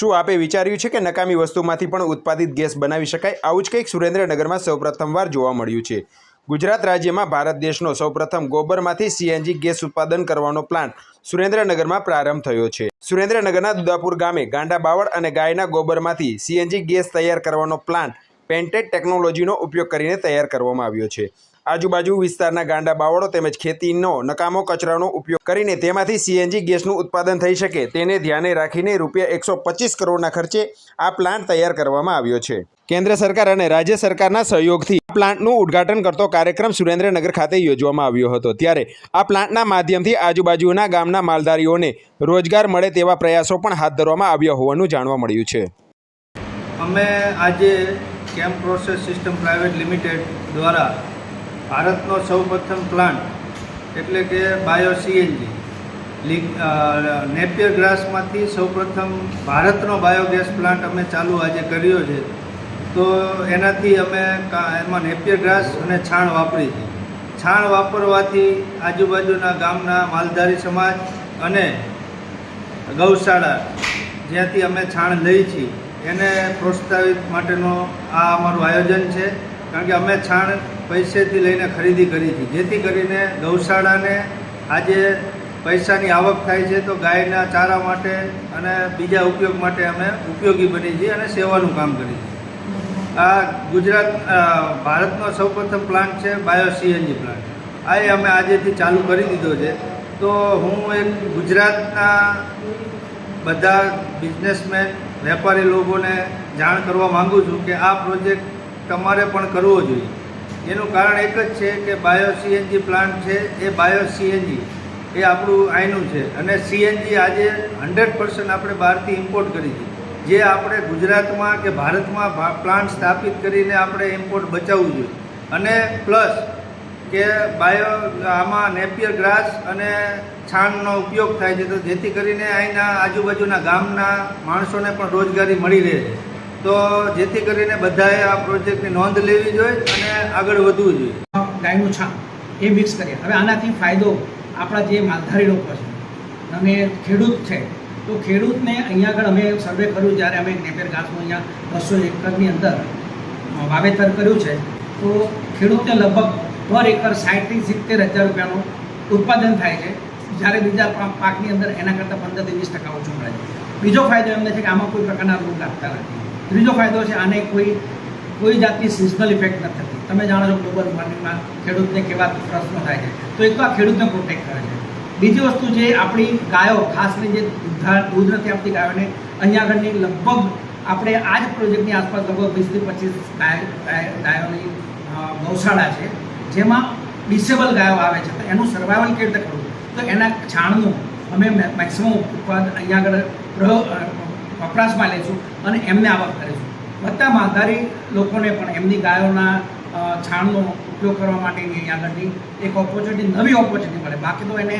શું આપે વિચાર્યું છે કે નકામી વસ્તુમાંથી પણ ઉત્પાદિત ગેસ બનાવી શકાય? આવું જ કંઈક સુરેન્દ્રનગરમાં સૌપ્રથમવાર જોવા મળ્યું છે. ગુજરાત રાજ્યમાં ભારત દેશનો સૌપ્રથમ ગોબરમાંથી સીએનજી ગેસ ઉત્પાદન કરવાનો પ્લાન્ટ સુરેન્દ્રનગરમાં પ્રારંભ થયો છે. સુરેન્દ્રનગરના દુદાપુર ગામે ગાંડા બાવળ અને ગાયના ગોબરમાંથી સીએનજી ગેસ તૈયાર કરવાનો પ્લાન્ટ પેન્ટેડ ટેકનોલોજીનો ઉપયોગ કરીને તૈયાર કરવામાં આવ્યો છે. આજુબાજુ વિસ્તારના ગાંડા બાવળો તેમજ ખેતીનો, નકામો કચરાનો ઉપયોગ કરીને તેમાંથી સીએનજી ગેસનું ઉત્પાદન થઈ શકે. તેને ધ્યાને રાખીને રૂપિયા એકસો પચીસ કરોડના ખર્ચે આ પ્લાન્ટ તૈયાર કરવામાં આવ્યો છે. કેન્દ્ર સરકાર અને રાજ્ય સરકારના સહયોગથી પ્લાન્ટનું ઉદ્ઘાટન કરતો કાર્યક્રમ સુરેન્દ્રનગર ખાતે યોજવામાં આવ્યો હતો. ત્યારે આ પ્લાન્ટના માધ્યમથી આજુબાજુના ગામના માલધારીઓને રોજગાર મળે તેવા પ્રયાસો પણ હાથ ધરવામાં આવ્યા હોવાનું જાણવા મળ્યું છે. અમે આજે camp process system private limited દ્વારા ભારતનો સૌપ્રથમ પ્લાન્ટ એટલે કે બાયો સીએનજી લીક નેપિયર ગ્રાસમાંથી સૌપ્રથમ ભારતનો બાયોગેસ પ્લાન્ટ અમે ચાલુ આજે કર્યો છે. તો એનાથી અમે એમાં નેપિયર ગ્રાસ અને છાણ વાપરી છે. છાણ વાપરવાથી આજુબાજુના ગામના માલધારી સમાજ અને ગૌશાળા જ્યાંથી અમે છાણ લઈ છીએ, એને પ્રોત્સાહિત માટેનો આ અમારું આયોજન છે. કારણ કે અમે છાણ પૈસેથી લઈને ખરીદી કરી છે. જેથી કરીને ગૌશાળાને આજે પૈસાની આવક થાય છે તો ગાયના ચારા માટે અને બીજા ઉપયોગ માટે અમે ઉપયોગી બની છીએ અને સેવાનું કામ કરી છીએ. આ ગુજરાત ભારતનો સૌપ્રથમ પ્લાન્ટ છે બાયો સીએનજી પ્લાન્ટ આ એ અમે આજેથી ચાલુ કરી દીધો છે. તો હું એક ગુજરાતના બધા બિઝનેસમેન વેપારી લોકોને જાણ કરવા માગું છું કે આ પ્રોજેક્ટ તમારે પણ કરવો જોઈએ. એનું કારણ એક જ છે કે બાયો સીએનજી પ્લાન્ટ છે, એ બાયો સીએનજી, એ આપણું આયનું છે. અને સીએનજી આજે હંડ્રેડ પર્સન્ટ આપણે બહારથી ઇમ્પોર્ટ કરી છે. જે આપણે ગુજરાતમાં કે ભારતમાં પ્લાન્ટ સ્થાપિત કરીને આપણે ઇમ્પોર્ટ બચાવવું જોઈએ. અને પ્લસ કે બાયો, આમાં નેપિયર ગ્રાસ અને છાણનો ઉપયોગ થાય છે. તો જેથી કરીને અહીંના આજુબાજુના ગામના માણસોને પણ રોજગારી મળી રહે છે. તો જેથી કરીને બધાએ આ પ્રોજેક્ટની નોંધ લેવી જોઈએ અને આગળ વધવું જોઈએ. ગાયનું છાણ, એ મિક્સ કરીએ. હવે આનાથી ફાયદો આપણા જે માલધારી લોકો છે, અને ખેડૂત છે, તો ખેડૂતને અહીંયા આગળ અમે સર્વે કર્યું જ્યારે અમે નેપેર ઘાસનું અહીંયા બસો એકરની અંદર વાવેતર કર્યું છે, તો ખેડૂતને લગભગ પર એકર સાઠથી સિત્તેર હજાર રૂપિયાનું ઉત્પાદન થાય છે, જ્યારે બીજા પાકની અંદર એના કરતાં પંદરથી વીસ ટકા ઓછું મળે છે. બીજો ફાયદો એમને છે કે આમાં કોઈ પ્રકારના રોગ લાગતા નથી. ત્રીજો ફાયદો છે, આને કોઈ કોઈ જાતની સિઝનલ ઇફેક્ટ નથી થતી. તમે જાણો છો ગ્લોબલ વોર્મિંગમાં ખેડૂતને કેવા પ્રશ્નો થાય છે. તો એક તો આ ખેડૂતને પ્રોટેક્ટ કરે છે. બીજી વસ્તુ જે આપણી ગાયો, ખાસ કરીને જે દૂધા- નથી આપતી ગાયોને અહીંયા આગળની લગભગ આપણે આ જ પ્રોજેક્ટની આસપાસ લગભગ વીસથી પચીસ ગાય, ગાય- ગાયોની ગૌશાળા છે, જેમાં ડિસેબલ ગાયો આવે છે. તો એનું સર્વાઈવલ કેવી રીતે કરવું? તો એના છાણનું અમે મેક્સિમમ ઉત્પાદન અહીંયા આગળ વપરાશમાં લઈશું અને એમને આવક કરીશું બધા માલધારી લોકોને પણ એમની ગાયોના છાણનો ઉપયોગ કરવા માટેની આગળની એક ઓપોર્ચ્યુનિટી નવી ઓપોર્ચ્યુનિટી મળે. બાકી તો એને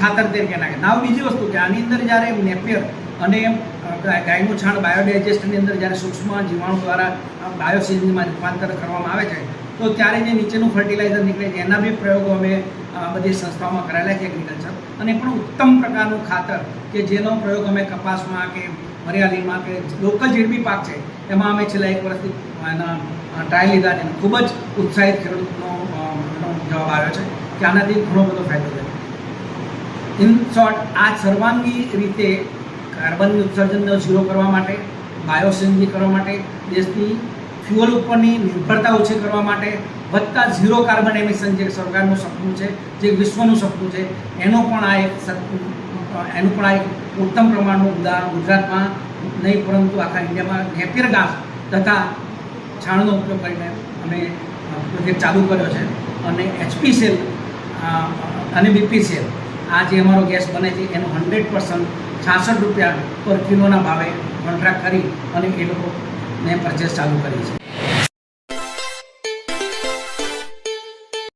ખાતર તરીકે નાખે. નાવ બીજી વસ્તુ કે આની અંદર જ્યારે નેપિયર અને ગાયનું છાણ બાયોડાયજેસ્ટની અંદર જ્યારે સૂક્ષ્મ જીવાણુ દ્વારા બાયોસીઝનમાં રૂપાંતર કરવામાં આવે છે, તો ત્યારે જે નીચેનું ફર્ટિલાઇઝર નીકળે છે, એના બી પ્રયોગો અમે બધી સંસ્થાઓમાં કરેલા છે એગ્રીકલ્ચર અને પણ ઉત્તમ પ્રકારનું ખાતર કે જેનો પ્રયોગ અમે કપાસમાં કે વરિયાળીમાં કે લોકલ જેડબી પાક છે, એમાં અમે છેલ્લા એક વર્ષથી એના ટ્રાયલ લીધા અને ખૂબ જ ઉત્સાહિત ખેડૂતનો જવાબ આવ્યો છે કે આનાથી ઘણો બધો ફાયદો છે ઇન શોર્ટ આ સર્વાંગી રીતે કાર્બન ઉત્સર્જનનો ઝીરો કરવા માટે બાયોસીએનજી કરવા માટે, દેશની ફ્યુઅલ ઉપરની નિર્ભરતા ઓછી કરવા માટે, વધતા ઝીરો કાર્બન એમિશન જે સરકારનું સપનું છે, જે વિશ્વનું સપનું છે, એનો પણ આ એક એનું પણ એક ઉત્તમ પ્રમાણનું ઉદાહરણ ગુજરાતમાં નહીં, પરંતુ આખા ઇન્ડિયામાં નેપિયર ઘાસ તથા છાણનો ઉપયોગ કરીને અમે પ્રોજેક્ટ ચાલુ કર્યો છે. અને એચપી સેલ અને બીપી સેલ આ જે અમારો ગેસ બને છે, એનું હંડ્રેડ પર્સન્ટ છાસઠ રૂપિયા પર કિલોના ભાવે કોન્ટ્રાક્ટ કરી અને એ લોકોને પરચેસ ચાલુ કરી છે.